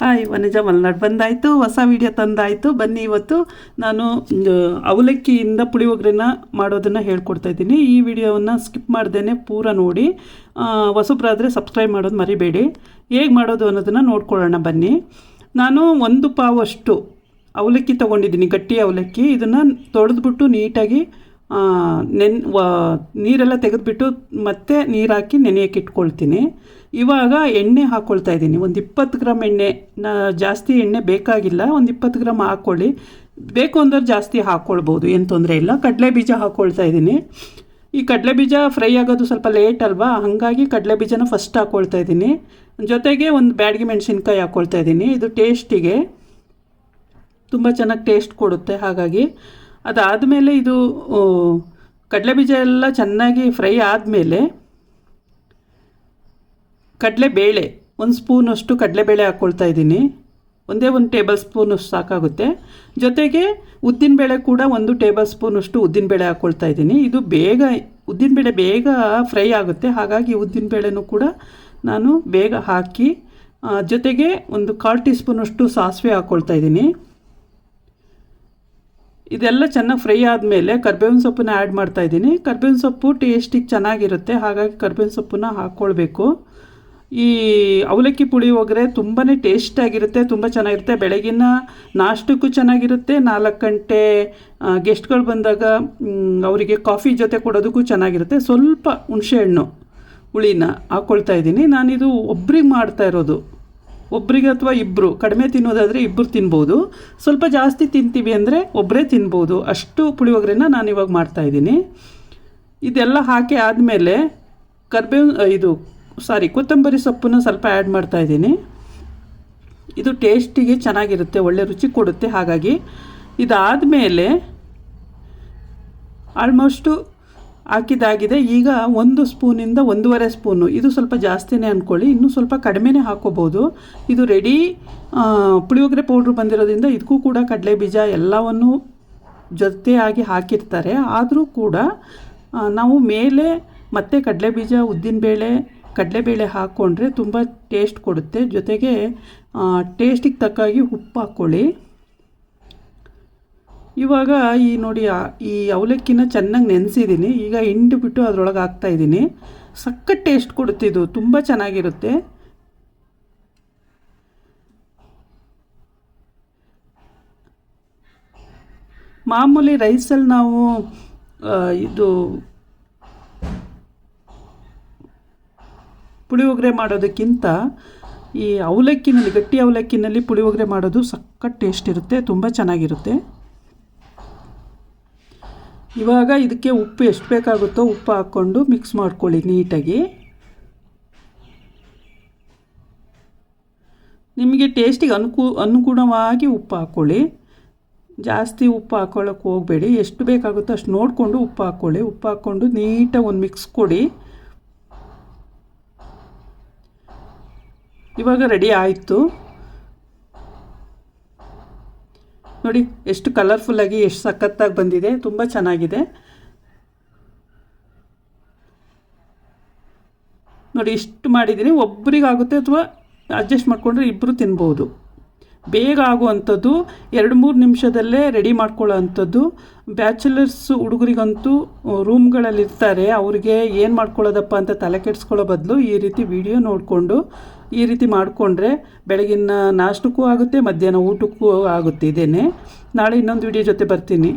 Hi, Vanaja Malnad ಬಂದಾಯಿತು, ಹೊಸ video ತಂದಾಯಿತು. ಬನ್ನಿ ಇವತ್ತು ನಾನು ಅವಲಕ್ಕಿಯಿಂದ ಪುಳಿಯೋಗರೆನ ಮಾಡೋದನ್ನು ಹೇಳ್ಕೊಡ್ತಾ ಇದ್ದೀನಿ. ಈ ವಿಡಿಯೋವನ್ನು ಸ್ಕಿಪ್ ಮಾಡ್ದೇ ಪೂರ ನೋಡಿ. ಹೊಸಬ್ರಾದರೆ ಸಬ್ಸ್ಕ್ರೈಬ್ ಮಾಡೋದು ಮರಿಬೇಡಿ. ಹೇಗೆ ಮಾಡೋದು ಅನ್ನೋದನ್ನು ನೋಡ್ಕೊಳ್ಳೋಣ ಬನ್ನಿ. ನಾನು ಒಂದು ಪಾವಷ್ಟು ಅವಲಕ್ಕಿ ತೊಗೊಂಡಿದ್ದೀನಿ, ಗಟ್ಟಿ ಅವಲಕ್ಕಿ. ಇದನ್ನು ತೊಳೆದ್ಬಿಟ್ಟು ನೀಟಾಗಿ ನೆನ್ ನೀರೆಲ್ಲ ತೆಗೆದುಬಿಟ್ಟು ಮತ್ತೆ ನೀರು ಹಾಕಿ ನೆನೆಯೋಕೆ ಇಟ್ಕೊಳ್ತೀನಿ. ಇವಾಗ ಎಣ್ಣೆ ಹಾಕ್ಕೊಳ್ತಾ ಇದ್ದೀನಿ. ಒಂದು ಇಪ್ಪತ್ತು ಗ್ರಾಮ್ ಎಣ್ಣೆ ಜಾಸ್ತಿ ಎಣ್ಣೆ ಬೇಕಾಗಿಲ್ಲ. ಒಂದು ಇಪ್ಪತ್ತು ಗ್ರಾಮ್ ಹಾಕ್ಕೊಳ್ಳಿ ಬೇಕು ಅಂದ್ರೆ ಜಾಸ್ತಿ ಹಾಕ್ಕೊಳ್ಬೋದು ಏನು ತೊಂದರೆ ಇಲ್ಲ. ಕಡಲೆ ಬೀಜ ಹಾಕ್ಕೊಳ್ತಾ ಇದ್ದೀನಿ. ಈ ಕಡಲೆ ಬೀಜ ಫ್ರೈ ಆಗೋದು ಸ್ವಲ್ಪ ಲೇಟ್ ಅಲ್ವಾ? ಹಾಗಾಗಿ ಕಡಲೆ ಬೀಜನ ಫಸ್ಟ್ ಹಾಕ್ಕೊಳ್ತಾ ಇದ್ದೀನಿ. ಜೊತೆಗೆ ಒಂದು ಬ್ಯಾಡಗಿ ಮೆಣಸಿನ್ಕಾಯಿ ಹಾಕ್ಕೊಳ್ತಾ ಇದ್ದೀನಿ. ಇದು ಟೇಸ್ಟಿಗೆ ತುಂಬ ಚೆನ್ನಾಗಿ ಟೇಸ್ಟ್ ಕೊಡುತ್ತೆ. ಹಾಗಾಗಿ ಅದಾದಮೇಲೆ ಇದು ಕಡಲೆ ಬೀಜ ಎಲ್ಲ ಚೆನ್ನಾಗಿ ಫ್ರೈ ಆದಮೇಲೆ ಕಡಲೆಬೇಳೆ, ಒಂದು ಸ್ಪೂನಷ್ಟು ಕಡಲೆಬೇಳೆ ಹಾಕ್ಕೊಳ್ತಾ ಇದ್ದೀನಿ. ಒಂದೇ ಒಂದು ಟೇಬಲ್ ಸ್ಪೂನು ಸಾಕಾಗುತ್ತೆ. ಜೊತೆಗೆ ಉದ್ದಿನ ಬೇಳೆ ಕೂಡ ಒಂದು ಟೇಬಲ್ ಸ್ಪೂನಷ್ಟು ಉದ್ದಿನಬೇಳೆ ಹಾಕ್ಕೊಳ್ತಾ ಇದ್ದೀನಿ. ಇದು ಬೇಗ ಉದ್ದಿನ ಬೇಳೆ ಬೇಗ ಫ್ರೈ ಆಗುತ್ತೆ. ಹಾಗಾಗಿ ಉದ್ದಿನ ಬೇಳೆನೂ ಕೂಡ ನಾನು ಬೇಗ ಹಾಕಿ ಜೊತೆಗೆ ಒಂದು ಕಾಲು ಟೀ ಸ್ಪೂನಷ್ಟು ಸಾಸಿವೆ ಹಾಕ್ಕೊಳ್ತಾ ಇದ್ದೀನಿ. ಇದೆಲ್ಲ ಚೆನ್ನಾಗಿ ಫ್ರೈ ಆದಮೇಲೆ ಕರ್ಬೇವಿನ ಸೊಪ್ಪನ್ನ ಆ್ಯಡ್ ಮಾಡ್ತಾ ಇದ್ದೀನಿ. ಕರ್ಬೇವಿನ ಸೊಪ್ಪು ಟೇಸ್ಟಿಗೆ ಚೆನ್ನಾಗಿರುತ್ತೆ, ಹಾಗಾಗಿ ಕರ್ಬೇವಿನ ಸೊಪ್ಪನ್ನ ಹಾಕ್ಕೊಳ್ಬೇಕು ಈ ಅವಲಕ್ಕಿ ಪುಳಿಯೋಗರೆ ತುಂಬಾ ಟೇಸ್ಟಾಗಿರುತ್ತೆ ತುಂಬ ಚೆನ್ನಾಗಿರುತ್ತೆ. ಬೆಳಗಿನ ನಾಷ್ಟಕ್ಕೂ ಚೆನ್ನಾಗಿರುತ್ತೆ, ನಾಲ್ಕು ಗಂಟೆ ಗೆಸ್ಟ್ಗಳು ಬಂದಾಗ ಅವರಿಗೆ ಕಾಫಿ ಜೊತೆ ಕೊಡೋದಕ್ಕೂ ಚೆನ್ನಾಗಿರುತ್ತೆ. ಸ್ವಲ್ಪ ಹುಣಸೆಹಣ್ಣು ಹುಳಿನ ಹಾಕ್ಕೊಳ್ತಾ ಇದ್ದೀನಿ. ನಾನಿದು ಒಬ್ರಿಗೆ ಮಾಡ್ತಾ ಇರೋದು. ಒಬ್ರಿಗೆ ಅಥವಾ ಇಬ್ಬರು ಕಡಿಮೆ ತಿನ್ನೋದಾದರೆ ಇಬ್ಬರು ತಿನ್ಬೋದು, ಸ್ವಲ್ಪ ಜಾಸ್ತಿ ತಿಂತೀವಿ ಅಂದರೆ ಒಬ್ಬರೇ ತಿನ್ಬೋದು. ಅಷ್ಟು ಪುಳಿಯೋಗರೆನ ನಾನು ಇವಾಗ ಮಾಡ್ತಾಯಿದ್ದೀನಿ ಇದೆಲ್ಲ ಹಾಕಿ ಆದಮೇಲೆ ಕರ್ಬೇವು ಇದು, ಸಾರಿ, ಕೊತ್ತಂಬರಿ ಸೊಪ್ಪನ್ನು ಸ್ವಲ್ಪ ಆ್ಯಡ್ ಮಾಡ್ತಾಯಿದ್ದೀನಿ ಇದು ಟೇಸ್ಟಿಗೆ ಚೆನ್ನಾಗಿರುತ್ತೆ, ಒಳ್ಳೆ ರುಚಿ ಕೊಡುತ್ತೆ. ಹಾಗಾಗಿ ಇದಾದಮೇಲೆ ಆಲ್ಮೋಸ್ಟು ಹಾಕಿದಾಗಿದೆ ಈಗ ಒಂದು ಸ್ಪೂನಿಂದ ಒಂದೂವರೆ ಸ್ಪೂನು. ಇದು ಸ್ವಲ್ಪ ಜಾಸ್ತಿನೇ ಅಂದ್ಕೊಳ್ಳಿ ಇನ್ನೂ ಸ್ವಲ್ಪ ಕಡಿಮೆನೇ ಹಾಕೋಬೋದು. ಇದು ರೆಡಿ ಪುಳಿಯೋಗರೆ ಪೌಡ್ರ್ ಬಂದಿರೋದ್ರಿಂದ ಇದಕ್ಕೂ ಕೂಡ ಕಡಲೆ ಬೀಜ ಎಲ್ಲವನ್ನು ಜೊತೆಯಾಗಿ ಹಾಕಿರ್ತಾರೆ. ಆದರೂ ಕೂಡ ನಾವು ಮೇಲೆ ಮತ್ತೆ ಕಡಲೆ ಬೀಜ ಉದ್ದಿನಬೇಳೆ ಕಡಲೆಬೇಳೆ ಹಾಕ್ಕೊಂಡ್ರೆ ತುಂಬ ಟೇಸ್ಟ್ ಕೊಡುತ್ತೆ. ಜೊತೆಗೆ ಟೇಸ್ಟಿಗೆ ತಕ್ಕಾಗಿ ಉಪ್ಪು ಹಾಕ್ಕೊಳ್ಳಿ ಇವಾಗ ಈ ನೋಡಿ ಈ ಅವಲಕ್ಕಿನ ಚೆನ್ನಾಗಿ ನೆನೆಸಿದ್ದೀನಿ ಈಗ ಹಿಂಡು ಬಿಟ್ಟು ಅದರೊಳಗೆ ಹಾಕ್ತಾ ಇದ್ದೀನಿ ಸಖತ್ ಟೇಸ್ಟ್ ಕೊಡುತ್ತೆ ಇದು. ತುಂಬ ಚೆನ್ನಾಗಿರುತ್ತೆ. ಮಾಮೂಲಿ ರೈಸಲ್ಲಿ ನಾವು ಇದು ಪುಳಿಯೋಗರೆ ಮಾಡೋದಕ್ಕಿಂತ ಈ ಅವಲಕ್ಕಿನಲ್ಲಿ, ಗಟ್ಟಿ ಅವಲಕ್ಕಿನಲ್ಲಿ ಪುಳಿಯೋಗರೆ ಮಾಡೋದು ಸಖತ್ ಟೇಸ್ಟ್ ಇರುತ್ತೆ. ತುಂಬ ಚೆನ್ನಾಗಿರುತ್ತೆ. ಇವಾಗ ಇದಕ್ಕೆ ಉಪ್ಪು ಎಷ್ಟು ಬೇಕಾಗುತ್ತೋ ಉಪ್ಪು ಹಾಕ್ಕೊಂಡು ಮಿಕ್ಸ್ ಮಾಡ್ಕೊಳ್ಳಿ ನೀಟಾಗಿ. ನಿಮಗೆ ಟೇಸ್ಟಿಗೆ ಅನುಕೂ, ಅನುಗುಣವಾಗಿ ಉಪ್ಪು ಹಾಕ್ಕೊಳ್ಳಿ. ಜಾಸ್ತಿ ಉಪ್ಪು ಹಾಕ್ಕೊಳ್ಳೋಕೆ ಹೋಗಬೇಡಿ. ಎಷ್ಟು ಬೇಕಾಗುತ್ತೋ ಅಷ್ಟು ನೋಡಿಕೊಂಡು ಉಪ್ಪು ಹಾಕ್ಕೊಳ್ಳಿ. ಉಪ್ಪು ಹಾಕ್ಕೊಂಡು ನೀಟಾಗಿ ಒಂದು ಮಿಕ್ಸ್ ಕೊಡಿ. ಇವಾಗ ರೆಡಿ ಆಯಿತು. ನೋಡಿ, ಎಷ್ಟು ಕಲರ್ಫುಲ್ಲಾಗಿ ಎಷ್ಟು ಸಖತ್ತಾಗಿ ಬಂದಿದೆ. ತುಂಬ ಚೆನ್ನಾಗಿದೆ. ನೋಡಿ, ಇಷ್ಟು ಮಾಡಿದ್ದೀನಿ ಒಬ್ಬರಿಗಾಗುತ್ತೆ ಅಥವಾ ಅಡ್ಜಸ್ಟ್ ಮಾಡಿಕೊಂಡ್ರೆ ಇಬ್ಬರು ತಿನ್ಬೋದು. ಬೇಗ ಆಗುವಂಥದ್ದು, ಎರಡು ಮೂರು ನಿಮಿಷದಲ್ಲೇ ರೆಡಿ ಮಾಡ್ಕೊಳ್ಳೋ ಅಂಥದ್ದು ಬ್ಯಾಚುಲರ್ಸ್ ಹುಡುಗರಿಗಂತೂ ರೂಮ್ಗಳಲ್ಲಿ ಇರ್ತಾರೆ ಅವ್ರಿಗೆ ಏನು ಮಾಡ್ಕೊಳ್ಳೋದಪ್ಪ ಅಂತ ತಲೆ ಕೆಡಿಸ್ಕೊಳ್ಳೋ ಬದಲು ಈ ರೀತಿ ವಿಡಿಯೋ ನೋಡಿಕೊಂಡು ಈ ರೀತಿ ಮಾಡಿಕೊಂಡ್ರೆ ಬೆಳಗಿನ ನಾಷ್ಟಕ್ಕೂ ಆಗುತ್ತೆ, ಮಧ್ಯಾಹ್ನ ಊಟಕ್ಕೂ ಆಗುತ್ತೆ. ಇದೇನೆ. ನಾಳೆ ಇನ್ನೊಂದು ವಿಡಿಯೋ ಜೊತೆ ಬರ್ತೀನಿ.